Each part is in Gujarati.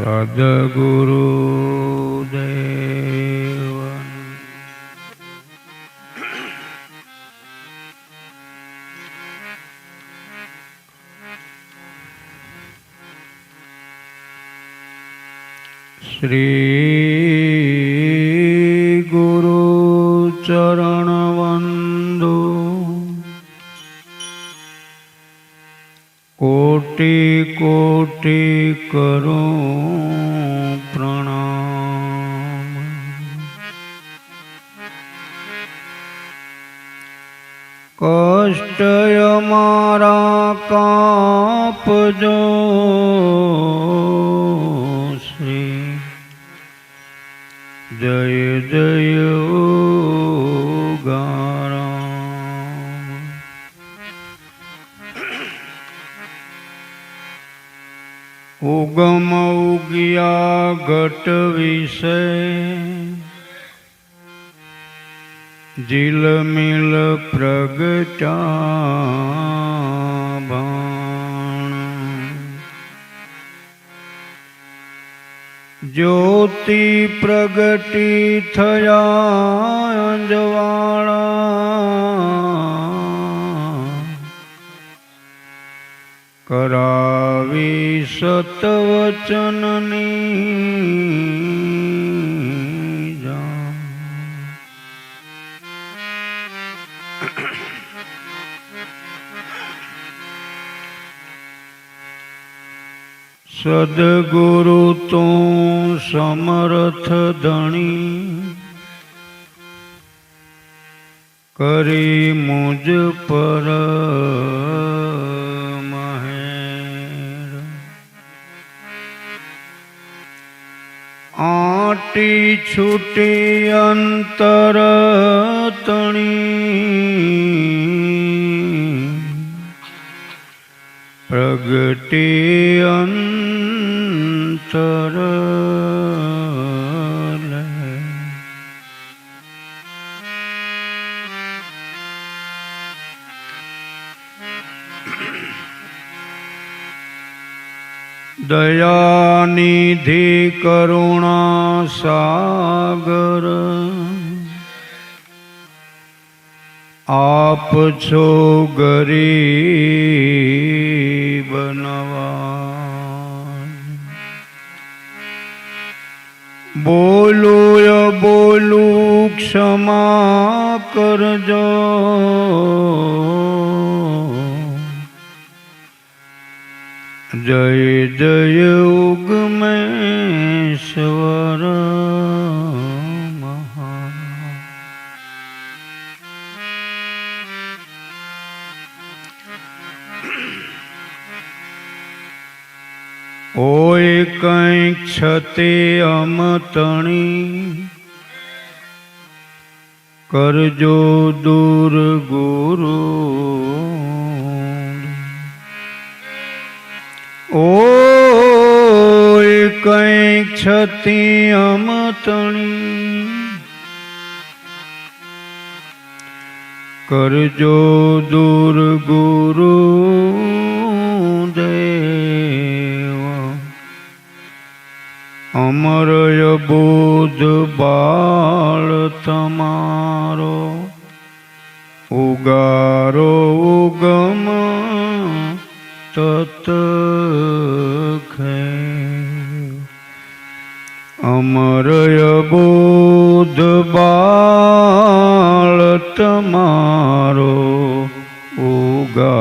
સદગુરુ દેવન. શ્રી ઉગમ ઉગ્યા ઘટ વિશે. ઝીલમિલ પ્રગટા જ્યોતિ પ્રગટી થયા અંજવાળા. કરાવી સતવચનની. સદગુરુ તો સમર્થ ધણી કરી મુજ પર ছুটি ছুটি অন্তর তণি প্রগতি অন্তর દયાનિધિ કરુણા સાગર। આપ છો ગરીબ નવા બોલો બોલું ક્ષમા કરજો। જય જય ઉગમેશ્વર ઓય કંઈક છતે અમતણી કરજો દૂર ગુરુ ઓય કંઈક છતી અમતણી. કરજો દૂર ગુરુ દેવ. અમરય બોધ બાળ તમારો. ઉગારો ઉગમ तो सतख अमर बोध बाल तमारो उगारो।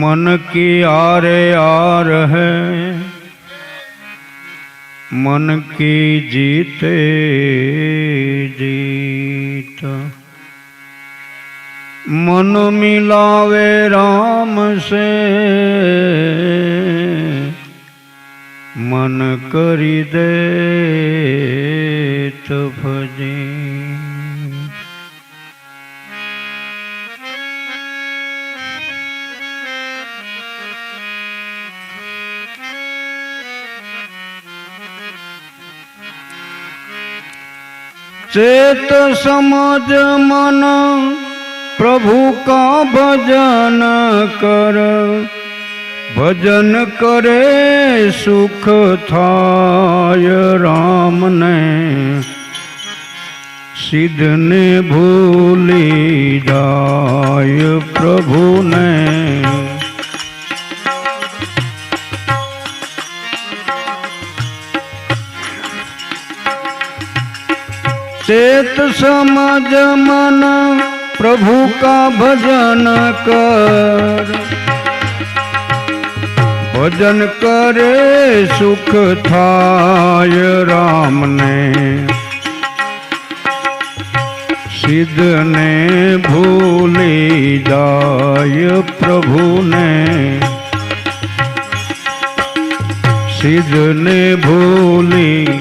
मन की आर आ है મન કી જીતે જીત. મન મિલાવે રામ સે. મન કરી દે તફજી चेत समझ मन प्रभु का भजन कर भजन करे सुख थाय राम ने सिद्ध ने भूली जाय प्रभु ने समाज मन प्रभु का भजन कर भजन करे सुख थाय राम ने सिद्ध ने भूली जाय प्रभु ने सिद्ध ने भूली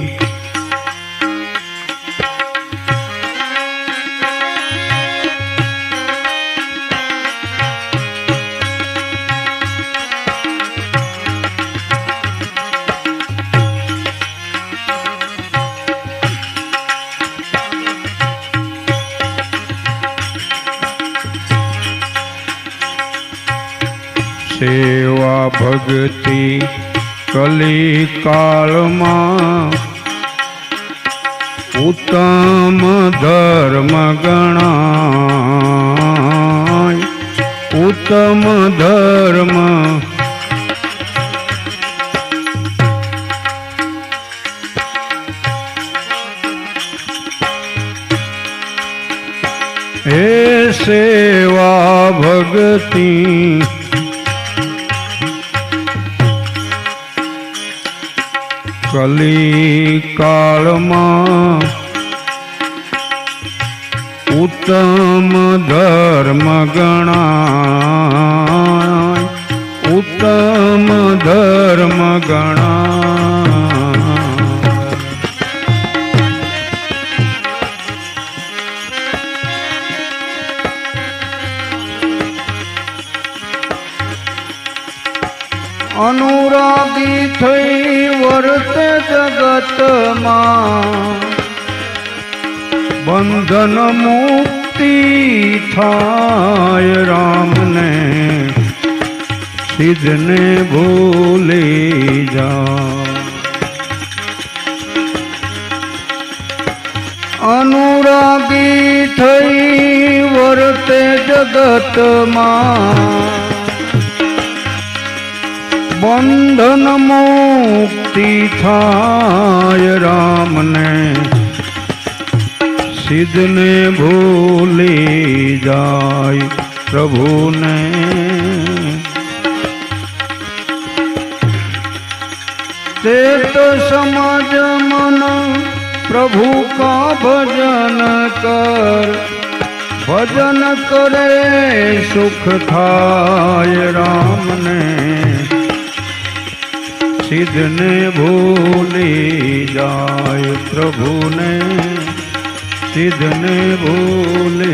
સેવા ભક્તિ કલી કાળમાં ઉત્તમ ધર્મ ગણાય. ઉત્તમ ધર્મ હે સેવા ભક્તિ કલી કાળમાં ઉત્તમ ધર્મ ગણાય ઉત્તમ ધર્મ ગણાય. બંધન મુક્તિ થાય રામને. સિદ્ધને ભૂલે જા. અનુરાગી થઈ વર્તે જગતમાં. બંધન મુક્તિ થાય રામને. સિદ્ધને ભૂલી જાય પ્રભુને. તે તો સમાજ મન પ્રભુ કા ભજન કર. ભજન કરે સુખ થાય રામને. સિદ્ધને ભૂલી જાય પ્રભુને. સિદ્ધને બોલે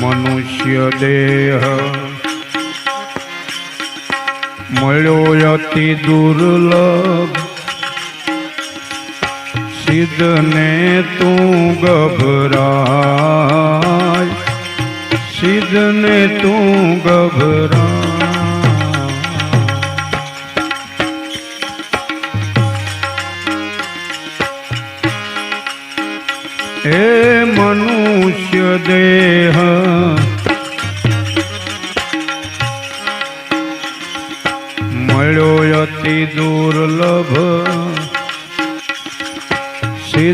મનુષ્ય દેહ મળ્યો અતિ દુર્લભ સિદ્ધને તું ગભરાય. સિદ્ધને તું ગભરાય.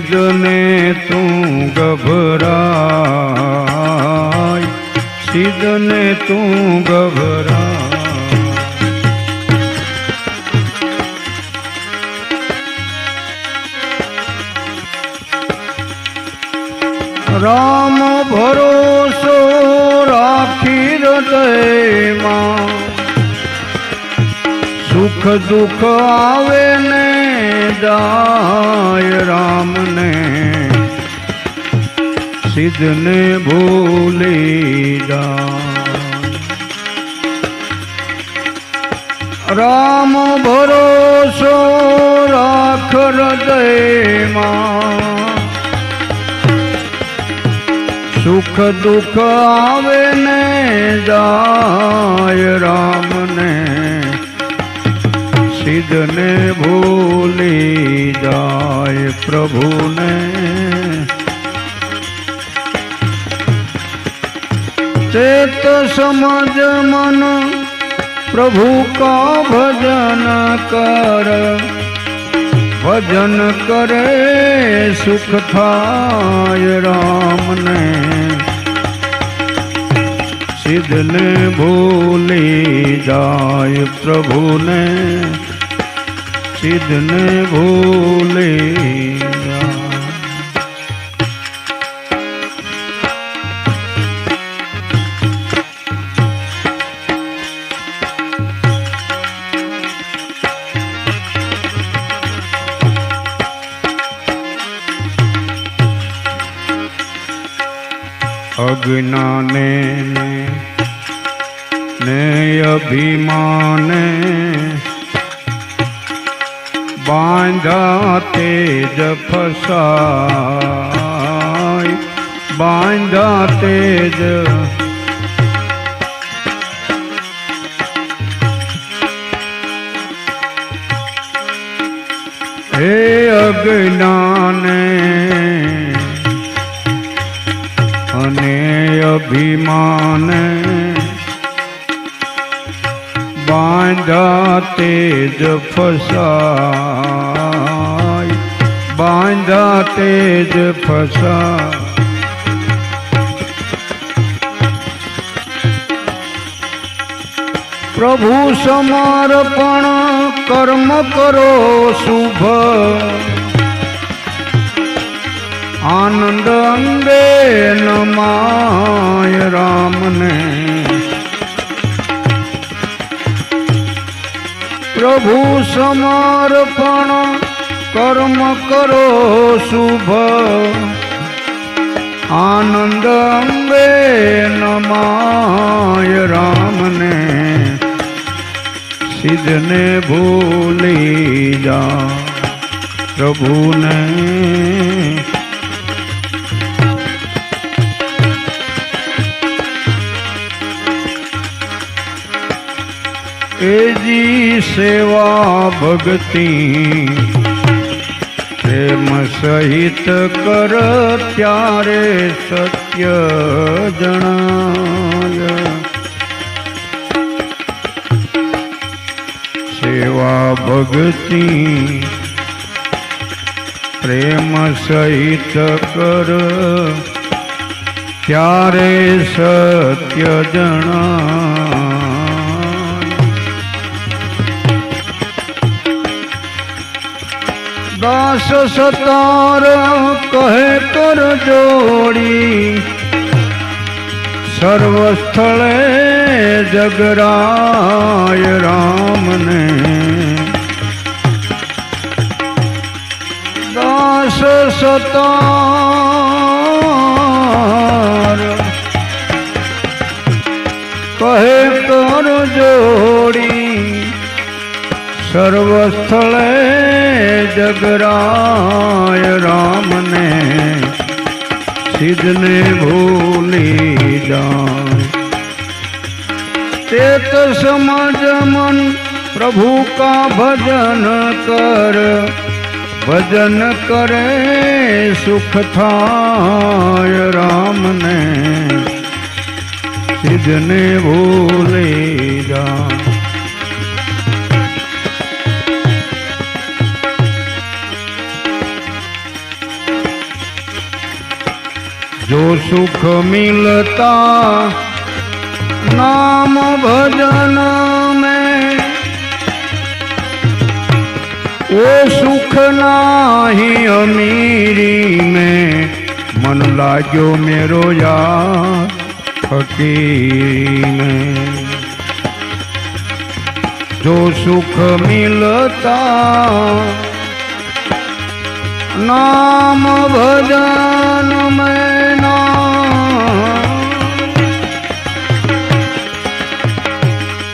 સિદ્ધને તું ગભરાય. સિદ્ધને તું ગભરાય. રામ ભરોસો રાખી હૃદયમાં સુખ દુઃખ આવે ને જાય રામને સિદ્ધને ભૂલી જાય રામ ભરોસો રાખ હૃદયમાં સુખ દુઃખ આવે ને જાય રામને સિદ્ધને ભૂલી જાય પ્રભુને. ચેત સમજ મન પ્રભુ કા ભજન કર. ભજન કરે સુખ થાય રામને. સિદ્ધને ભૂલી જાય પ્રભુને. સિદ્ધને ભૂલી. ફસાય બાંધા તેજ હે અજ્ઞાને અને અભિમાને બાંધા તેજ ફસાય બાંધા તેજ ફસા પ્રભુ સમર્પણ કર્મ કરો શુભ. આનંદ અંગે નમાય રામને. પ્રભુ સમર્પણ કર્મ કરો શુભ. આનંદ અંગે નમાય રામને. સિદ્ધને ભૂલી જા પ્રભુને. એજી સેવા ભક્તિ પ્રેમ સહિત કર ત્યારે સત્ય જણાય. સેવા ભક્તિ પ્રેમ સહિત કર ત્યારે સત્ય જણાય. દાસ સતાર કહે કર જોડી. સર્વ સ્થળે જગરાય રામને. દાસ સતાર કહે કર જોડી. સર્વ સ્થળે જગરાય રામને, સિદ્ધને ભૂલી જાય. ચેત સમજ મન પ્રભુ કા ભજન કર, ભજન કરે સુખ થાય રામને, સિદ્ધને ભૂલી જાય. सुख मिलता नाम भजन में। वो सुख नाही अमीरी में, मन लागो मेरो यार फकीरी में। जो सुख मिलता નામ ભજન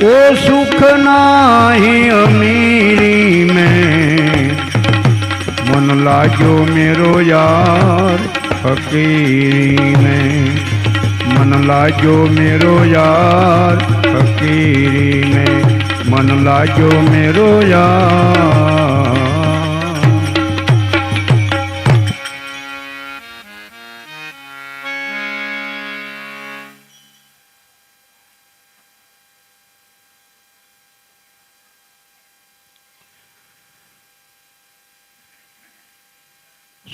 ઓ સુખ નાહી અમીરી મેં. મન લાગ્યો મેરો યાર ફકીરી મેં. મન લાગ્યો મેરો યાર ફકીરી મેં. મન લાગ્યો મેરો યાર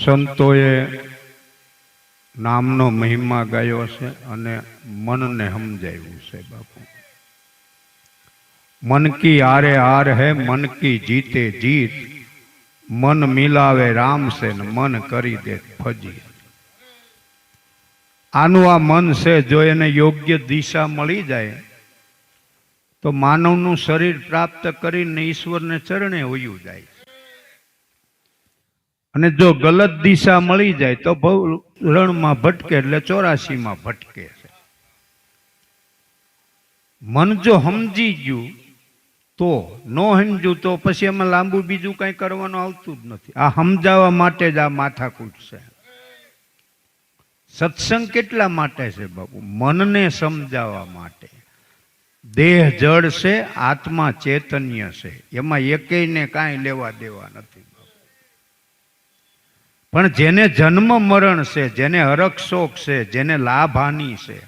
સંતોએ નામનો મહિમા ગાયો છે અને મનને સમજાવ્યું છે બાપુ. મન કી આરે હાર હે, મન કી જીતે જીત. મન મિલાવે રામ છે ને મન કરી દે ફજી આનું આ મન છે, જો એને યોગ્ય દિશા મળી જાય, તો માનવનું શરીર પ્રાપ્ત કરીને ઈશ્વરને ચરણે હોયું જાય અને જો ગલત દિશા મળી જાય તો રણમાં ભટકે એટલે ચોરાસીમાં ભટકે મન જો સમજી ગયું તો ન સમજ્યું તો પછી એમાં લાંબુ બીજું કઈ કરવાનું આવતું જ નથી. આ સમજાવવા માટે જ આ માથાકૂટ છે. સત્સંગ કેટલા માટે છે બાપુ? મનને સમજાવવા માટે. દેહ જળ છે, આત્મા ચેતન્ય છે. એમાં એકેયને કાંઈ લેવા દેવા નથી. પણ જેને જન્મ મરણ છે, જેને હરક શોક છે, જેને લાભ હાનિ છે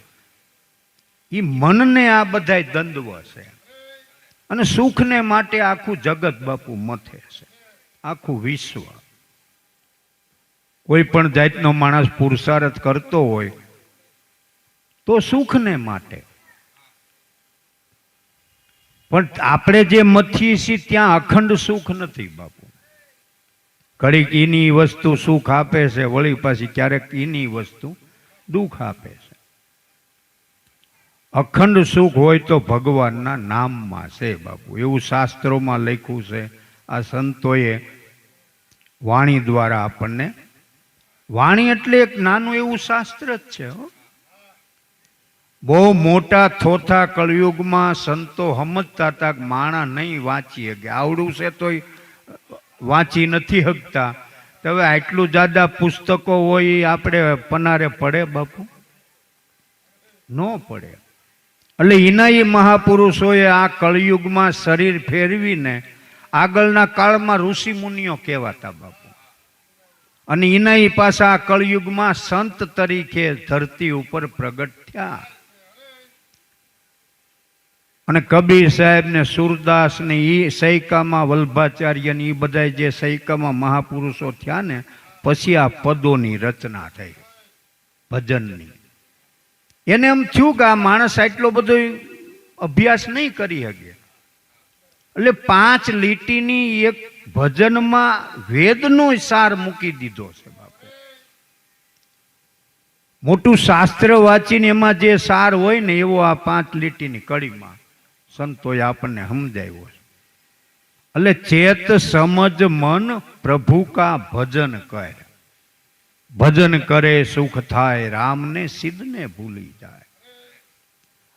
એ મનને આ બધા દંડવ છે. અને સુખને માટે આખું જગત બાપુ મથે છે. આખું વિશ્વ. કોઈ પણ જાતનો માણસ પુરુષાર્થ કરતો હોય, તો સુખને માટે. પણ આપણે જે મથીએ છીએ, ત્યાં અખંડ સુખ નથી બાપુ. ઘડીક એની વસ્તુ સુખ આપે છે, વળી પાછી ક્યારેક એની વસ્તુ દુઃખ આપે છે. અખંડ સુખ હોય તો ભગવાનના નામમાં છે બાપુ. એવું શાસ્ત્રોમાં લખ્યું છે, આ સંતોએ વાણી દ્વારા આપણને, વાણી એટલે એક નાનું એવું શાસ્ત્ર જ છે, હો. બહુ મોટા થોથા કળયુગમાં સંતો સમજતા હતા માણા નહીં વાંચીએ કે આવડું છે તોય વાંચી નથી શકતા તો હવે આટલું જાદા પુસ્તકો હોય એ આપણે પનારે પડે બાપુ? ન પડે. એટલે એના મહાપુરુષોએ આ કળયુગમાં શરીર ફેરવીને આગળના કાળમાં ઋષિ મુનિઓ કહેવાતા બાપુ. અને એના પાછા આ કળયુગમાં સંત તરીકે ધરતી ઉપર પ્રગટ થયા. અને કબીર સાહેબ ને સુરદાસ ને એ સૈકામાં વલ્ભાચાર્ય ને એ બધા જે સૈકામાં મહાપુરુષો થયા ને, પછી આ પદોની રચના થઈ, ભજનની. એને એમ થયું કે આ માણસ આટલો બધો અભ્યાસ નહીં કરી શકે. એટલે પાંચ લીટીની એક ભજનમાં વેદનો સાર મૂકી દીધો છે બાપુ. મોટું શાસ્ત્ર વાંચીને એમાં જે સાર હોય ને એવો આ પાંચ લીટીની કડીમાં સંતોએ આપણને સમજાવ્યો છે. એટલે ચેત, સમજ, મન પ્રભુ કા ભજન કરે. ભજન કરે, સુખ થાય, રામને સિદ્ધને ભૂલી જાય.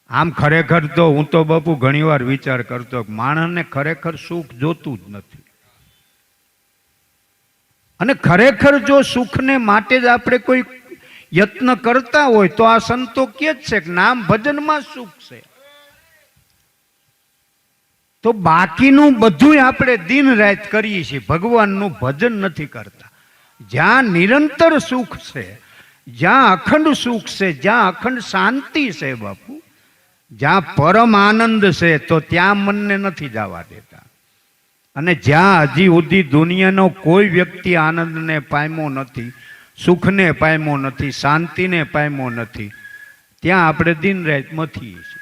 આમ ખરેખર તો હું તો બાપુ ઘણીવાર વિચાર કરતો માણસને ખરેખર સુખ જોતું જ નથી. અને ખરેખર જો સુખને માટે જ આપણે કોઈ યત્ન કરતા હોય તો આ સંતો કે જ છે કે નામ ભજનમાં સુખ છે. તો બાકીનું બધું આપણે દિન રાત કરીએ છીએ. ભગવાનનું ભજન નથી કરતા. જ્યાં નિરંતર સુખ છે, જ્યાં અખંડ સુખ છે, જ્યાં અખંડ શાંતિ છે બાપુ, જ્યાં પરમ આનંદ છે, તો ત્યાં મનને નથી જવા દેતા. અને જ્યાં હજી સુધી દુનિયાનો કોઈ વ્યક્તિ આનંદને પામ્યો નથી, સુખને પામ્યો નથી, શાંતિને પામ્યો નથી, ત્યાં આપણે દિન રાત મથીએ છીએ.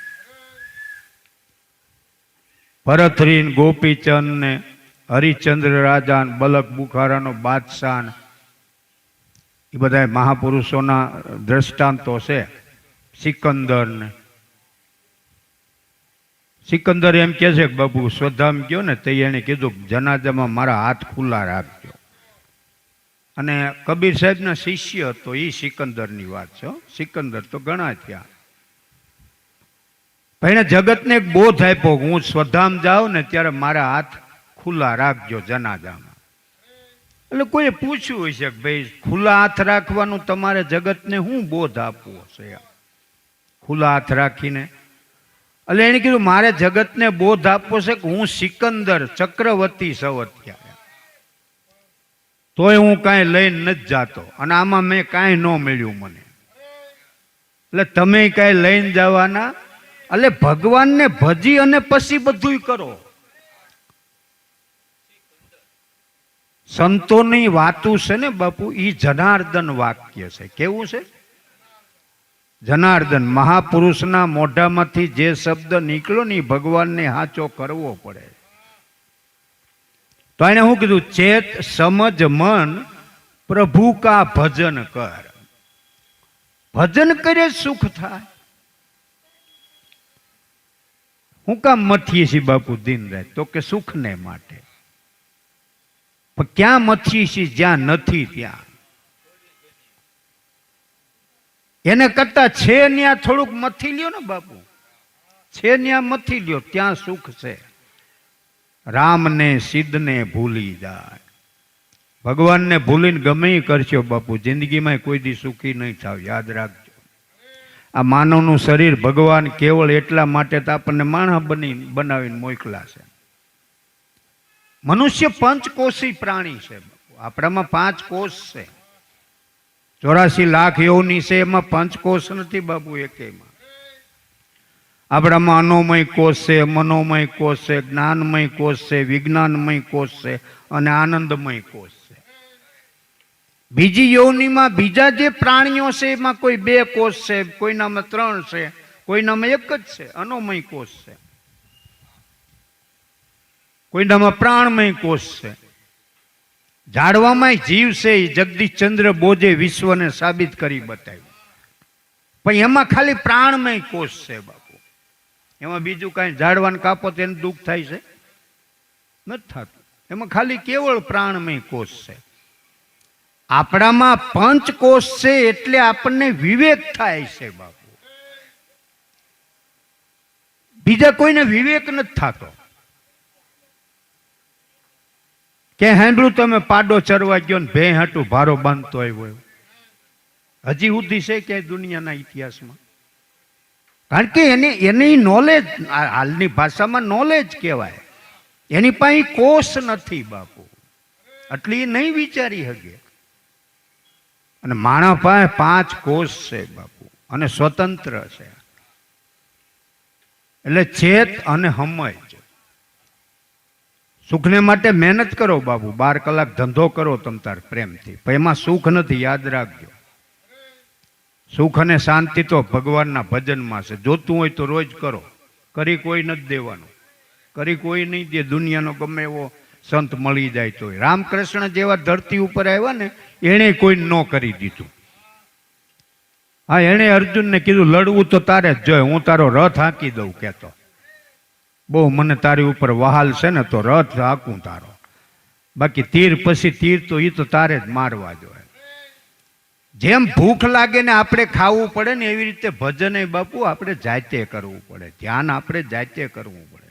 ભરતરીન, ગોપીચંદ ને હરિચંદ્ર રાજા બલક બુખારાનો બાદશાહ એ બધા મહાપુરુષોના દ્રષ્ટાંતો છે. સિકંદર ને. સિકંદર એમ કહે છે કે બાબુ સ્વધામ ગયો ને તે એને કીધું જનાજામાં મારા હાથ ખુલ્લા રાખજો. અને કબીર સાહેબના શિષ્ય હતો એ સિકંદરની વાત છે. સિકંદર તો ઘણા થયા. એણે જગતને એક બોધ આપ્યો હું સ્વધામ જાઉં ને ત્યારે મારા હાથ ખુલ્લા રાખજો જનાજામાં. એટલે કોઈએ પૂછ્યું હશે કે ભાઈ, ખુલ્લા હાથ રાખવાનું તમારે જગતને શું બોધ આપવો છે ખુલ્લા હાથ રાખીને? એટલે એણે કીધું, મારે જગતને બોધ આપવો છે કે હું સિકંદર ચક્રવર્તી સવત્યા તોય હું કાંઈ લઈને નથી જાતો અને આમાં મેં કાંઈ ન મળ્યું મને. એટલે તમે કાંઈ લઈને જવાના એટલે ભગવાનને ભજી અને પછી બધુંય કરો. સંતોની વાતું છે ને બાપુ એ જનાર્દન વાક્ય છે. કેવું છે? જનાર્દન, મહાપુરુષના મોઢામાંથી જે શબ્દ નીકળ્યો ને ભગવાનને હાચો કરવો પડે. તો એને શું કીધું? ચેત, સમજ, મન, પ્રભુ કા ભજન કર. ભજન કરે સુખ થાય. હું કામ મથીએ છીએ બાપુ, દિન રાત? તો કે સુખને માટે. પણ ક્યાં મથીએ છીએ? જ્યાં નથી ત્યાં. એને કરતા છે ત્યાં થોડુંક મથી લ્યો ને બાપુ. છે ત્યાં મથી લ્યો, ત્યાં સુખ છે. રામને, સિદ્ધને ભૂલી જાય. ભગવાનને ભૂલીને ગમે કરશો બાપુ. જિંદગીમાં કોઈ દી સુખી નહીં થાવ. યાદ રાખજો આ માનવનું શરીર ભગવાન કેવળ એટલા માટે તો આપણને માણસ બની બનાવીને મોકલા છે. મનુષ્ય પંચકોષી પ્રાણી છે. આપણામાં પાંચ કોષ છે. ચોરાસી લાખ યોની છે, એમાં પંચકોષ નથી બાબુ એકેયમાં આપણામાં અનોમય કોષ છે, મનોમય કોષ છે, જ્ઞાનમય કોષ છે, વિજ્ઞાનમય કોષ છે અને આનંદમય કોષ છે. બીજી યોનિમાં બીજા જે પ્રાણીઓ છે, એમાં કોઈ બે કોષ છે કોઈનામાં ત્રણ છે કોઈનામાં એક જ છે, અનોમય કોષ છે. કોઈનામાં પ્રાણમય કોષ છે. ઝાડવામાં જીવ છે, એ જગદીશચંદ્ર બોજે વિશ્વને સાબિત કરી બતાવ્યું. પણ એમાં ખાલી પ્રાણમય કોષ છે, બાપુ. એમાં બીજું કાંઈ ઝાડવાને કાપો તો એને દુઃખ થાય છે? નથી થતું. એમાં ખાલી કેવળ પ્રાણમય કોષ છે. આપણામાં પંચ કોષ છે એટલે આપણને વિવેક થાય છે બાપુ. બીજા કોઈને વિવેક નથી થતો. કે હેન્ડલું તમે પાડો ચરવા ગયો ને ભે હાટું ભારો બાંધતો આવ્યો હજી સુધી છે કે દુનિયાના ઇતિહાસમાં? કારણ કે એને, એની નોલેજ હાલની ભાષામાં નોલેજ કહેવાય. એની પાસે કોષ નથી બાપુ. એટલે એ નહીં વિચારી શકે. અને માણસ પાસે પાંચ કોષ છે બાપુ, અને સ્વતંત્ર છે. એટલે ચેત અને સમજ સુખને માટે મહેનત કરો બાપુ, બાર કલાક ધંધો કરો તમ તાર પ્રેમથી. પણ એમાં સુખ નથી, યાદ રાખજો. સુખ અને શાંતિ તો ભગવાનના ભજનમાં છે. જોતું હોય તો રોજ કરો. કરી કોઈ નથી દેવાનું. કરી કોઈ નહીં દે, દુનિયાનો ગમે એવો સંત મળી જાય તોય. રામકૃષ્ણ જેવા ધરતી ઉપર આવ્યા ને, એણે કોઈ ન કરી દીધું. હા, એણે અર્જુનને કીધું, લડવું તો તારે જ જોઈએ, હું તારો રથ હાંકી દઉં, કહેતો. બહુ મને તારી ઉપર વહાલ છે ને, તો રથ હાંકું તારો. બાકી તીર પછી તીર તો એ તો તારે જ મારવા જોઈએ. જેમ ભૂખ લાગે ને આપણે ખાવું પડે ને, એવી રીતે ભજન એ બાપુ આપણે જાતે કરવું પડે. ધ્યાન આપણે જાતે કરવું પડે.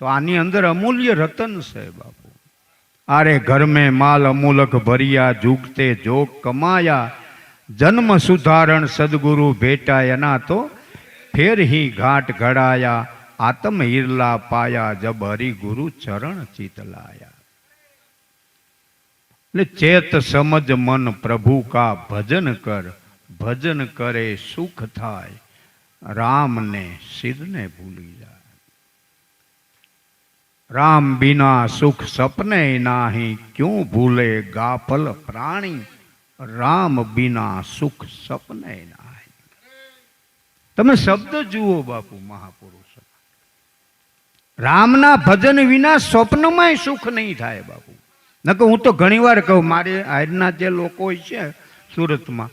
તો આની અંદર અમૂલ્ય રતન છે બાપુ. આરે ઘર મેં માલ અમૂલક ભર્યા જુગતે જોગ કમાયા, જન્મ સુધારણ સદગુરુ ભેટાય, એના તો ફેર હી ઘાટ ઘડાયા, આતમ હિરલા પાયા, જબ હરિ ગુરુ ચરણ ચિતલાયા. એટલે ચેત સમજ મન પ્રભુ કા ભજન કર, ભજન કરે સુખ થાય, રામને શિરને ભૂલી જાય. રામ બિના સુખ સપને નાહી, ક્યું ભૂલે ગાફલ પ્રાણી? રામ બિના સુખ સપને નાહી. તમે શબ્દ જુઓ બાપુ મહાપુરુષ. રામના ભજન વિના સ્વપ્નમાંય સુખ નહીં થાય બાપુ. નકર હું તો ઘણીવાર કહું, મારે આજના જે લોકો છે સુરતમાં,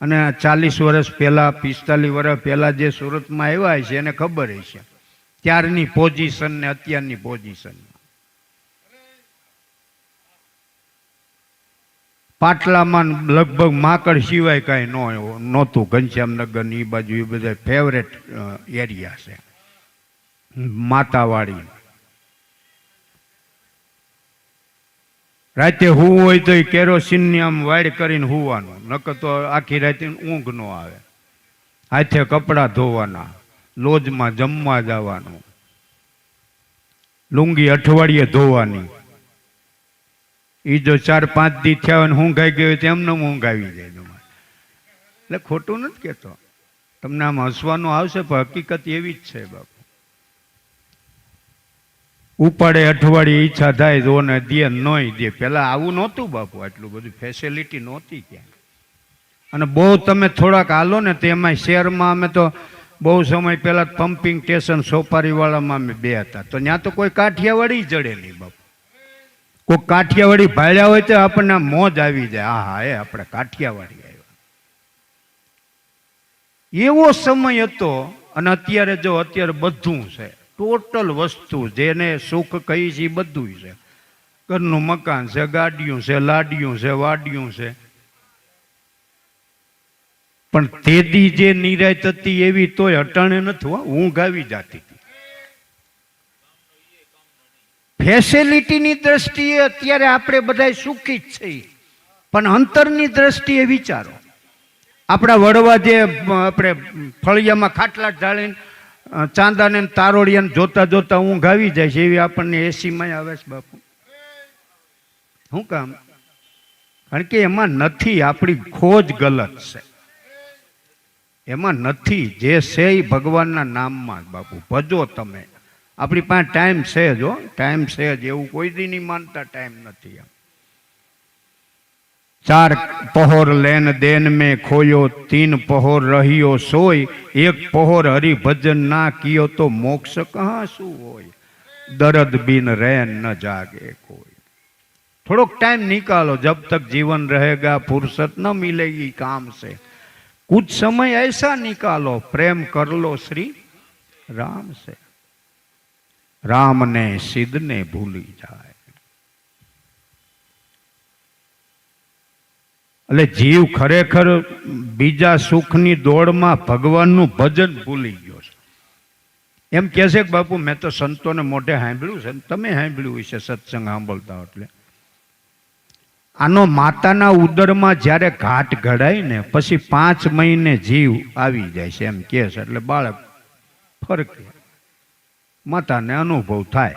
અને ચાલીસ વર્ષ પહેલાં, પિસ્તાલીસ વર્ષ પહેલાં જે સુરતમાં આવ્યા છે, એને ખબર છે ત્યારની પોઝિશન ને અત્યારની પોઝિશન પાટલામાં લગભગ માકડ સિવાય કાંઈ નો નહોતું. ઘનશ્યામનગર એ બાજુ એ બધા ફેવરેટ એરિયા છે. માતાવાડી. રાતે હું હોય તો કેરોસીનની આમ વાડ કરીને હુવાનું. નકર તો આખી રાતે ઊંઘ ન આવે. હાથે કપડાં ધોવાના. લોજમાં જમવા જવાનું. લુંગી અઠવાડિયે ધોવાની. એ જો ચાર પાંચ દી થયા હોય ઊંઘાઈ ગયો તો એમને ઊંઘ જાય તમારે એટલે ખોટું નથી કહેતો. તમને આમ હસવાનું આવશે પણ હકીકત એવી જ છે બાપુ. ઉપાડે અઠવાડિયે ઈચ્છા થાય તો ને દે, નોય દે. પેલા આવું નહોતું બાપુ, આટલું બધું ફેસિલિટી નહોતી ક્યાં અને બહુ તમે થોડાક હાલો ને તો એમાં શહેરમાં અમે તો બહુ સમય પહેલાં પમ્પિંગ સ્ટેશન સોપારીવાળામાં અમે બે હતા. તો ત્યાં તો કોઈ કાઠિયાવાડી જડે નહીં બાપુ. કોઈ કાઠિયાવાડી ભાડ્યા હોય તો આપણને મોજ આવી જાય. હા હા એ આપણે કાઠિયાવાડી આવ્યા. એવો સમય હતો, અને અત્યારે જો અત્યારે બધું છે. ટોટલ વસ્તુ જેને સુખ કહી છે એ બધું છે. ઘરનું મકાન છે ગાડીયું છે લાડિયું છે વાડિયું છે. પણ તેદી જે નિરાય થતી એવી તોય અટાણે નથી ઊંઘ આવી જતી ફેસિલિટીની દ્રષ્ટિએ અત્યારે આપણે બધા સુખી જ છીએ. પણ અંતરની દ્રષ્ટિએ વિચારો. આપણા વડવા જે આપણે ફળિયામાં ખાટલા ઢાળીને ચાંદાને તારોડિયાને જોતા જોતા ઊંઘ આવી જાય છે, એવી આપણને એસીમાં આવે છે બાપુ. શું કામ? કારણ કે એમાં નથી, આપણી ખોજ ગલત છે. એમાં નથી. જે છે એ ભગવાનના નામમાં જ બાપુ. ભજો તમે. આપણી પાસે ટાઈમ છે જો ટાઈમ છે જ. એવું કોઈ દી નહીં માનતા ટાઈમ નથી એમ. ચાર પહોર લેન દેન મેં ખોયો, તીન પહોર રહ્યો સોય. એક પહોર હરિભજન ના કિયો તો મોક્ષ કહા શું હોય? દરદ બિન રેન ન જાગે કોઈ. થોડોક ટાઈમ નિકાલો જબ તક જીવન રહેગા, ફુરસત ન મિલેગી કામ છે कुछ समय ऐसा निकालो प्रेम कर लो श्री राम से राम ने सिद्ध ने भूली જાય એટલે જીવ ખરેખર બીજા સુખની દોડમાં ભગવાનનું ભજન ભૂલી ગયો છે એમ કહે છે કે બાપુ મેં તો સંતોને મોઢે સાંભળ્યું છે તમે સાંભળ્યું હશે સત્સંગ સાંભળતા એટલે આનો માતાના ઉદરમાં જ્યારે ઘાટ ઘડાય ને, પછી પાંચ મહિને જીવ આવી જાય છે એમ કહે છે. એટલે બાળક ફરકે. માતાને અનુભવ થાય.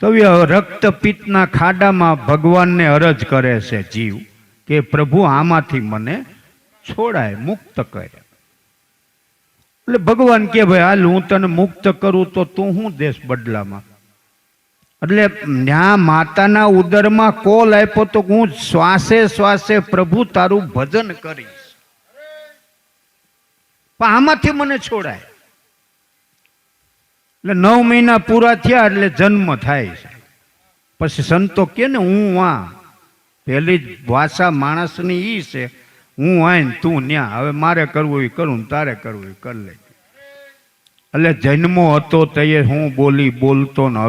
તો રક્તપિત્તના ખાડામાં ભગવાનને અરજ કરે છે જીવ કે પ્રભુ આમાંથી મને છોડાય, મુક્ત કરે. એટલે ભગવાન કે ભાઈ, હાલ હું તને મુક્ત કરું તો તું શું દેશ બદલામાં એટલે ત્યાં માતાના ઉદરમાં કોલ આપ્યો તો હું શ્વાસે શ્વાસે પ્રભુ તારું ભજન કરીશ. પણ આમાંથી મને છોડાય. એટલે નવ મહિના પૂરા થયા એટલે જન્મ થાય છે. પછી સંતો કે ને, હું આ પહેલી જ ભાષા માણસની ઈ છે. હું આય તું ન્યા. હવે મારે કરવું એ કરું તારે કરવું એ કરી લે એટલે જન્મો હતો તૈયાર હું બોલી બોલતો ને હવે